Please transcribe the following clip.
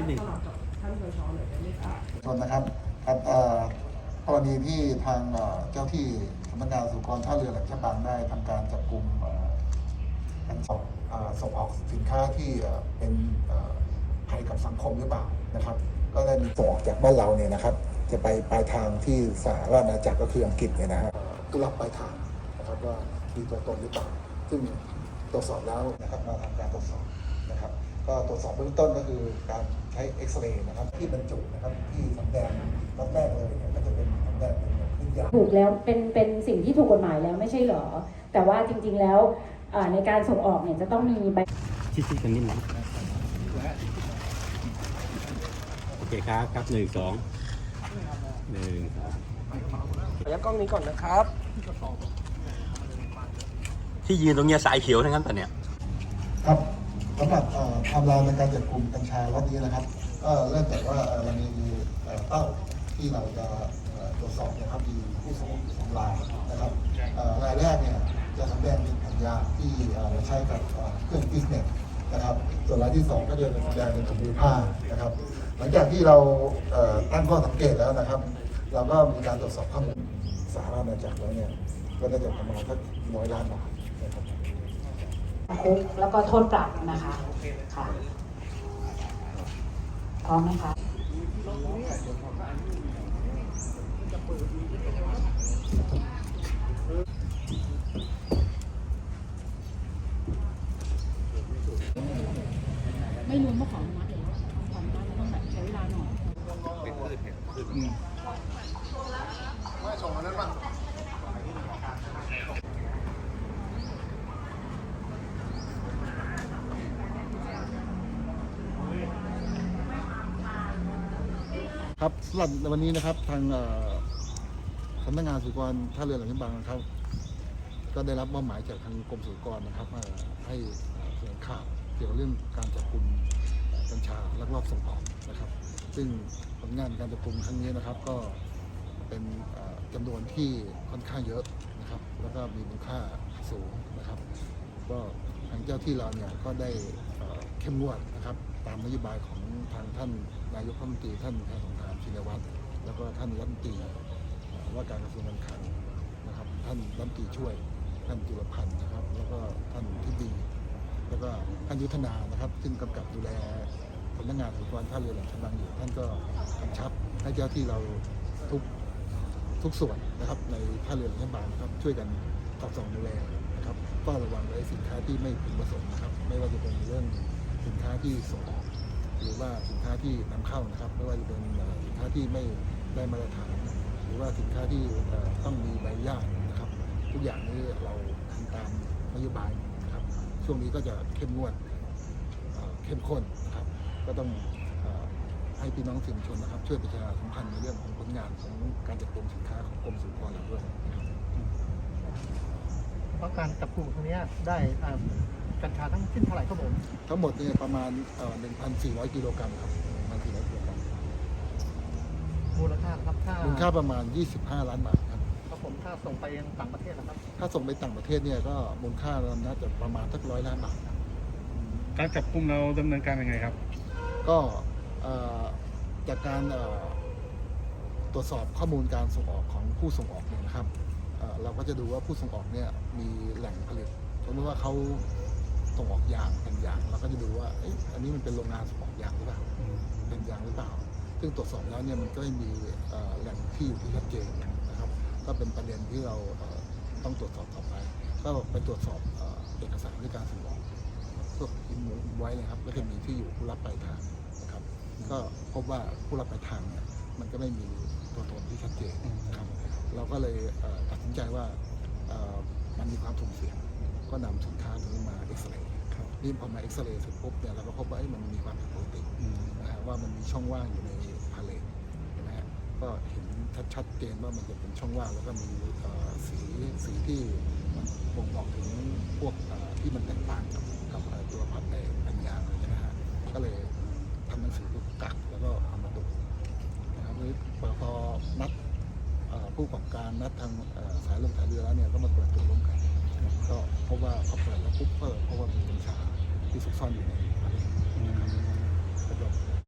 ชหน่อยได้ไหมครับชนนะครับครับกรณีที่ทางเจ้าที่สำนักงานสุขรท่าเรือแหลมฉบังได้ทำการจับกลุ่มการส่งเอ่อส่งออกสินค้าที่เป็นภัยกับสังคมหรือเปล่านะครับ ก็ได้มีส่งออกจากบ้านเราเนี่ยนะครับ จะไปปลายทางที่สหราชอาณาจักรก็คืออังกฤษเนี่ยนะฮะผู้รับปลายทางนะครับว่ามีตัวตนหรือเปล่า ซึ่งตรวจสอบแล้วนะครับมาทำการตรวจสอบนะครับ ก็ตรวจสอบเบื้องต้นก็คือการใช้เอ็กซเรย์นะครับ ที่บรรจุนะครับที่สำแดงรอบแรกเลยเนี่ยก็จะเป็นสำแดงเป็นแบบพื้นยาถูกแล้วเป็นเป็นสิ่งที่ถูกกฎหมายแล้วไม่ใช่เหรอ แต่ว่าจริง ๆแล้วอ่าในการส่งออกเนี่ยจะต้องมีใบ ชิดๆกันนิดหนึงโอเคครับครับหนึ่งสองหนึ่งสองขอยับกล้องนี้ก่อนนะครับ ที่ยืนตรงเนี้ยสายเขียวทั้งนั้นปะเนี่ย ครับ สำหรับเอ่อไทำลายในการจับกลุ่มกัญชาล็อตนี้นะครับ ก็เริ่มจากว่าเรามีเป้าที่เราจะตรวจสอบนะครับมีผู้ส่งสองรายนะครับรายแรกเนี่ยจะสำแดงเป็นแผ่นยาที่เอ่อใช้กับเครื่องฟิตเนสนะครับ ส่วนรายที่สองก็จะเป็นแสดงเป็นถุงมือผ้านะครับ หลังจากที่เราตั้งข้อสังเกตแล้วนะครับ เราก็มีการตรวจสอบข้อมูลสาธารณจักรแล้วเนี่ยก็ได้จะประมาณสักร้อยล้านบาท นะครับคุกแล้วก็โทษปรับนะคะค่ะพร้อมไหมคะไม่รวมว่าขออนุมัติแล้วขออนุมัติแล้วต้องแบบใช้เวลาหน่อย ครับสำหรับในวันนี้นะครับทางสำนักงานสุกรท่าเรือแหลมฉบังนะครับ ก็ได้รับมอบหมายจากทางกรมสุกรนะครับให้เอ่อแถลงข่าวเกี่ยวกับเรื่องการจับกลุ่มกัญชาลักลอบส่งออกนะครับ ซึ่งผลงานการจับกลุ่มครั้งนี้นะครับ ก็เป็นเอ่อจำนวนที่ค่อนข้างเยอะนะครับ แล้วก็มีมูลค่าสูงนะครับ ก็ทางเจ้าที่เราเนี่ยก็ได้เอ่อเข้มงวดนะครับ ตามนโยบายของทางท่านนายกรัฐมนตรีท่านแพทองทาน ชินวัตรแล้วก็ท่านรัฐมนตรีว่าการกระทรวงการคลังนะครับ ท่านรัฐมนตรีช่วยท่านจุลพันธ์นะครับ แล้วก็ท่านทิดี แล้วก็ท่านยุทธนานะครับ ซึ่งกำกับดูแลสำนักงานสุขภาพท่าเรือแหลมฉบังอยู่ท่านก็กำชับให้เจ้าที่เราทุกทุกส่วนนะครับ ในท่าเรือแหลมฉบังครับช่วยกันสอดส่องดูแลนะครับเฝ้าระวังไว้สินค้าที่ไม่พึงประสงค์นะครับ ไม่ว่าจะเป็นเรื่องสินค้าที่ส่ง หรือว่าสินค้าที่นำเข้านะครับ ไม่ว่าจะเป็นสินค้าที่ไม่ได้มาตรฐาน หรือว่าสินค้าที่ต้องมีใบอนุญาตนะครับ ทุกอย่างนี้เราทำตามนโยบายนะครับ ช่วงนี้ก็จะเข้มงวดเข้มข้นนะครับ ก็ต้องให้พี่น้องสื่อมวลชนนะครับ ช่วยประชาสัมพันธ์ในเรื่องของผลงานของการจัดกลุ่มสินค้าของกรมสุขภาพเราด้วยนะครับเพราะการจับกลุ่มครั้งนี้ได้อ่า กัญชาทั้งสิ้นเท่าไหร่ครับผม ทั้งหมดเนี่ยประมาณเอ่อ1,400 กิโลกรัมครับ1,400กิโลกรัมมูลค่าครับถ้ามูลค่าประมาณ 25 ล้านบาทครับ ครับผมถ้าส่งไปยังต่างประเทศนะครับถ้าส่งไปต่างประเทศเนี่ยก็มูลค่ารวมน่าจะประมาณสักร้อยล้านบาทครับการจับกลุ่มเราดำเนินการยังไงครับ ก็เอ่อจากการเอ่อตรวจสอบข้อมูลการส่งออกของผู้ส่งออกเนี่ยนะครับเอ่อเราก็จะดูว่าผู้ส่งออกเนี่ยมีแหล่งผลิตสมมติว่าเขา ส่งออกยางเป็นยางเราก็จะดูว่าเอ๊ะอันนี้มันเป็นโรงงานส่งออกยางหรือเปล่าเป็นยางหรือเปล่า ซึ่งตรวจสอบแล้วเนี่ยมันก็ไม่มีเอ่อแหล่งที่อยู่ที่ชัดเจนนะครับ ก็เป็นประเด็นที่เราเอ่อต้องตรวจสอบต่อไป ก็ไปตรวจสอบเอ่อเอกสารในการส่งออกพวกอินโมไว้นะครับแล้วก็มีที่อยู่ผู้รับปลายทางนะครับ ก็พบว่าผู้รับปลายทางเนี่ยมันก็ไม่มีตัวตนที่ชัดเจนนะครับ เราก็เลยเอ่อตัดสินใจว่าเอ่อมันมีความสุ่มเสี่ยง ก็นำสินค้าตัวนี้มาเอ็กซเรย์นี่พอมาเอ็กซเรย์เสร็จปุ๊บเนี่ยเราก็พบว่ามันมีความผิดปกตินะฮะว่ามันมีช่องว่างอยู่ในพาเลทนะฮะก็เห็นชัดเจนว่ามันจะเป็นช่องว่างแล้วก็มีสีสีที่มันบ่งบอกถึงพวกที่มันแตกต่างกับกับตัวพัดแดงปัญญางอะไรนะฮะก็เลยทำหนังสือกักแล้วก็เอามาตรวจนะครับนี่พอพอนัดผู้ประกอบการนัดทางสายลมสายเรือแล้วเนี่ยก็มาตรวจตัวร่วมกัน ก็พบว่าพอเปิดแล้วปุ๊บก็เพราะว่ามีกัญชาที่ซุกซ่อนอยู่ใน